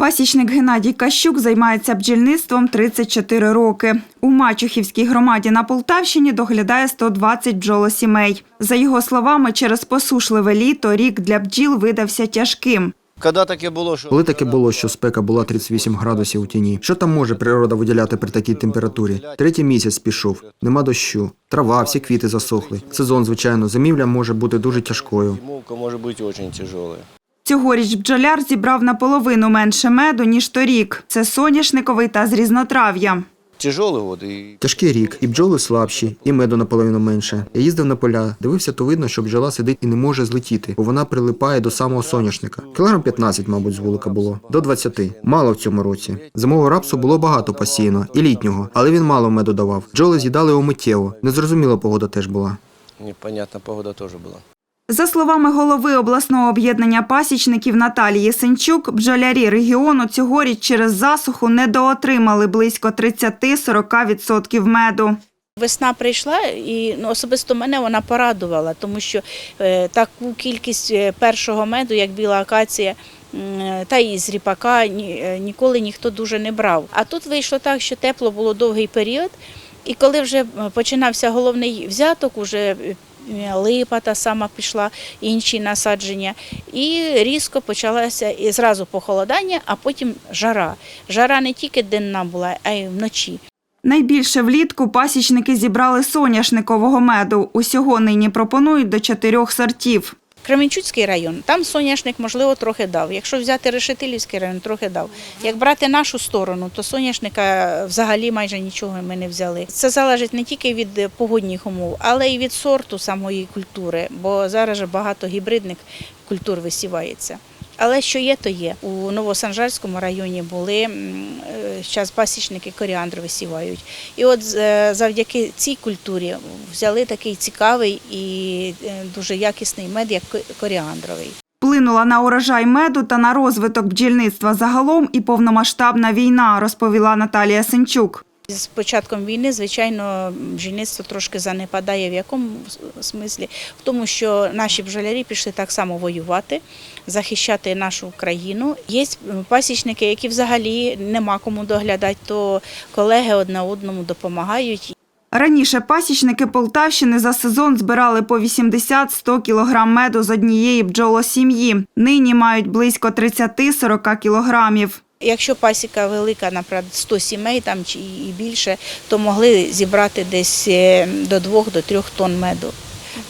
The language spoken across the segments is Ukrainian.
Пасічник Геннадій Кащук займається бджільництвом 34 роки. У Мачухівській громаді на Полтавщині доглядає 120 бджолосімей. За його словами, через посушливе літо рік для бджіл видався тяжким. Коли таке було, що спека була 38 градусів у тіні, що там може природа виділяти при такій температурі? Третій місяць пішов, нема дощу, трава, всі квіти засохли. Сезон, звичайно, зимівля може бути дуже тяжкою. зимовка може бути дуже тяжелая. Цьогоріч бджоляр зібрав наполовину менше меду, ніж торік. Це соняшниковий та з різнотрав'я. Тяжкий рік, і бджоли слабші, і меду наполовину менше. Я їздив на поля, дивився, то видно, що бджола сидить і не може злетіти, бо вона прилипає до самого соняшника. Кілограм 15, мабуть, з вулика було, до 20. Мало в цьому році. Зимового рапсу було багато посіяно, і літнього, але він мало меду давав. Бджоли з'їдали його миттєво. Незрозуміла погода теж була. непонятна погода теж була. За словами голови обласного об'єднання пасічників Наталії Сенчук, бджолярі регіону цьогоріч через засуху недоотримали близько 30-40% меду. Весна прийшла, і ну, особисто мене вона порадувала, тому що е, таку кількість е, першого меду, як біла акація, е, та і з ріпака е, ніколи ніхто дуже не брав. А тут вийшло так, що тепло було довгий період, і коли вже починався головний взяток, уже липа та сама пішла, інші насадження, і різко почалося і зразу похолодання, а потім жара. Жара не тільки денна була, а й вночі. Найбільше влітку пасічники зібрали соняшникового меду. Усього нині пропонують до чотирьох сортів. Кременчуцький район, там соняшник, можливо, трохи дав. Якщо взяти Решетилівський район, трохи дав. Як брати нашу сторону, то соняшника взагалі майже нічого ми не взяли. Це залежить не тільки від погодних умов, але й від сорту самої культури, бо зараз же багато гібридних культур висівається. Але що є, то є. У Новосанжарському районі були зараз пасічники коріандр висівають. І от е, завдяки цій культурі взяли такий цікавий і е, дуже якісний мед, як коріандровий. Вплинула на урожай меду та на розвиток бджільництва загалом і повномасштабна війна, розповіла Наталія Сенчук. З початком війни, звичайно, бджільництво трошки занепадає. В якому смислі? В тому, що наші бджолярі пішли так само воювати, захищати нашу країну. Є пасічники, які взагалі нема кому доглядати, то колеги одне одному допомагають. Раніше пасічники Полтавщини за сезон збирали по 80-100 кілограм меду з однієї бджолосім'ї. Нині мають близько 30-40 кілограмів. Якщо пасіка велика, наприклад, 100 сімей там чи і більше, то могли зібрати десь е, до 2 до 3 тонн меду.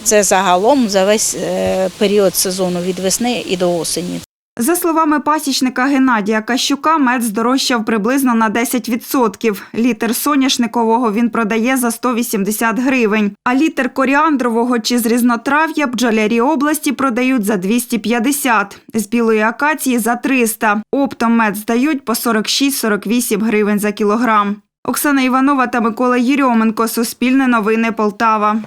Це загалом за весь е, період сезону від весни і до осені. За словами пасічника Геннадія Кащука, мед здорожчав приблизно на 10%. Літр соняшникового він продає за 180 гривень, а літр коріандрового чи з різнотрав'я бджолярі області продають за 250, з білої акації за 300. Оптом мед здають по 46-48 гривень за кілограм. Оксана Іванова та Микола Єрьоменко. Суспільне новини Полтава.